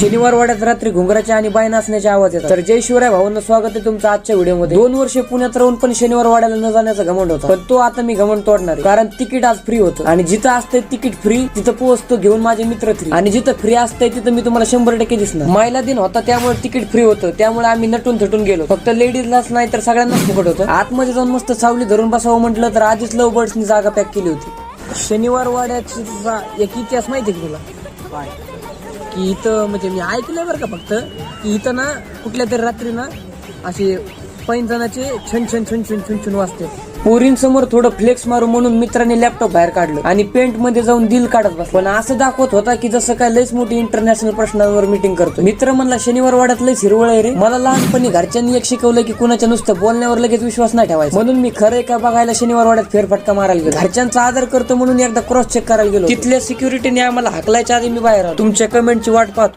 शनिवार वाड्यात रात्री घुंगराच्या आणि बाय नाचण्याचे आवाज येतात. तर जय शिवराय भावांना स्वागत आहे तुमचं आजच्या व्हिडिओमध्ये. दोन वर्ष पुण्यात राहून पण शनिवार वाड्याला न जाण्याचा घमंड होता. पण तो आता मी घमंड तोडणार कारण तिकीट आज फ्री होतं. आणि जिथं असतंय तिकीट फ्री तिथं पोहोचतो घेऊन माझे मित्र फ्री आणि जिथं फ्री असतंय तिथं मी तुम्हाला शंभर टक्के दिसणार. मायला दिन होता त्यामुळे तिकीट फ्री होतं. त्यामुळे आम्ही नटून थटून गेलो. फक्त लेडीजलाच नाही तर सगळ्यांनाच फुकट होतं. आतमध्ये जाऊन मस्त सावली धरून बसावं म्हटलं तर आधीच लव बर्ड्सनी जागा पॅक केली होती. शनिवार वाड्याची एक इतिहास माहिती आहे का तुला? की इथं म्हणजे मी ऐकलंय बरं का फक्त की इथं ना कुठल्या तरी रात्री ना असे पैंजणाचे छन छन छन छन छन छन वाजते. पोरींसमोर थोडं फ्लेक्स मारू म्हणून मित्राने लॅपटॉप बाहेर काढलं आणि पेंटमध्ये जाऊन दिल काढत बसला. पण असं दाखवत होता की जसं काय लयच मोठी इंटरनॅशनल प्रश्नांवर मीटिंग करतो मित्र म्हणला शनिवार वाड्यात लयच हिरवळ आहे रे. मला लहानपणी घरच्यांनी एक शिकवलं की कुणाच्या नुसतं बोलण्यावर लगेच विश्वास नाही ठेवायचा. म्हणून मी खरं का बघायला शनिवार वाड्यात फेरफटका मारायला गेलो. घरच्यांचा आदर करतो म्हणून एकदा क्रॉस चेक करायला गेलो तिथल्या सिक्युरिटीने आम्हाला हाकलायच्या आधी मी बाहेर आलो. तुमच्या कमेंटची वाट पाहतो.